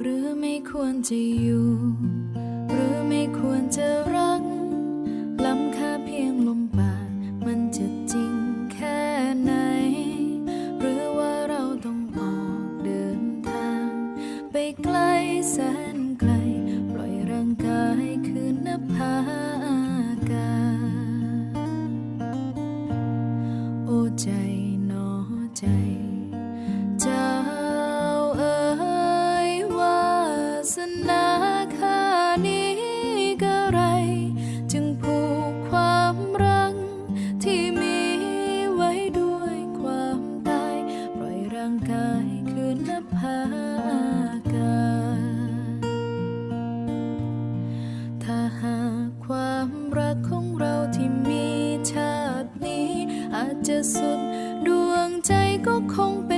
หรือไม่ควรจะอยู่ หรือไม่ควรจะรัก ล้ำค่าเพียงลมปากมันจะจริงแค่ไหน หรือว่าเราต้องออกเดินทาง ไปไกลแสนไกล ปล่อยร่างกายคืนนภาอากาศโอ้ใจหนอใจ ค่นี้ก็ไร จึงผูกความรังที่มีไว้ด้วยความตาย ปล่อยร่างกายคืนนภาากาถ้าหากความรักของเราที่มีชาตินี้ อาจจะสุดดวงใจก็คงเป็น